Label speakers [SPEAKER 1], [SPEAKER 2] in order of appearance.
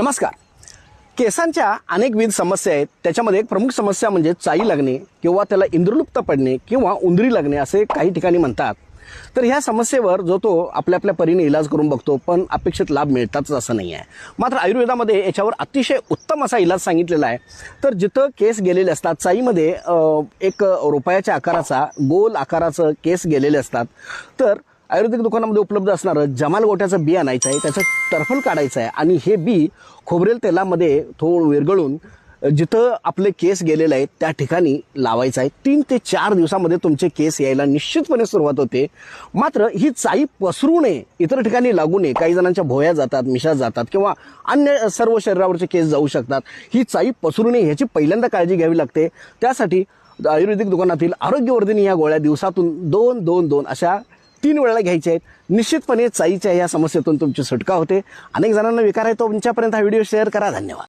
[SPEAKER 1] नमस्कार. केसांच्या अनेकविध समस्या आहेत. त्याच्यामध्ये एक प्रमुख समस्या म्हणजे चाई लागणे किंवा त्याला इंद्रलुप्त पडणे किंवा उंदरी लागणे असे काही ठिकाणी म्हणतात. तर ह्या समस्येवर जो तो आपल्या आपल्या परीने इलाज करून बघतो पण अपेक्षित लाभ मिळतातच असं नाही आहे. मात्र आयुर्वेदामध्ये याच्यावर अतिशय उत्तम असा इलाज सांगितलेला आहे. तर जिथं केस गेलेले असतात चाईमध्ये एक रुपयाच्या आकाराचा गोल आकाराचं केस गेलेले असतात. तर आयुर्वेदिक दुकानामध्ये उपलब्ध असणारं जमाल गोट्याचं बी आणायचं आहे त्याचं टर्फल काढायचं आहे आणि हे बी खोबरेल तेलामध्ये थोडं विरगळून जिथं आपले केस गेलेले आहेत त्या ठिकाणी लावायचं आहे तीन ते चार दिवसामध्ये तुमचे केस यायला निश्चितपणे सुरुवात होते. मात्र ही चाई पसरू नये इतर ठिकाणी लागू नये. काही जणांच्या भोया जातात मिशा जातात किंवा अन्य सर्व शरीरावरचे केस जाऊ शकतात. ही चाई पसरू नये ह्याची पहिल्यांदा काळजी घ्यावी लागते. त्यासाठी आयुर्वेदिक दुकानातील आरोग्यवर्धिनी या गोळ्या दिवसातून दोन दोन दोन अशा तीन वेळेला घ्यायचे आहेत. निश्चितपणे चाईच्या या समस्येतून तुमची सुटका होते. अनेक जणांना विकार आहे तो तुमच्यापर्यंत हा व्हिडिओ शेअर करा. धन्यवाद.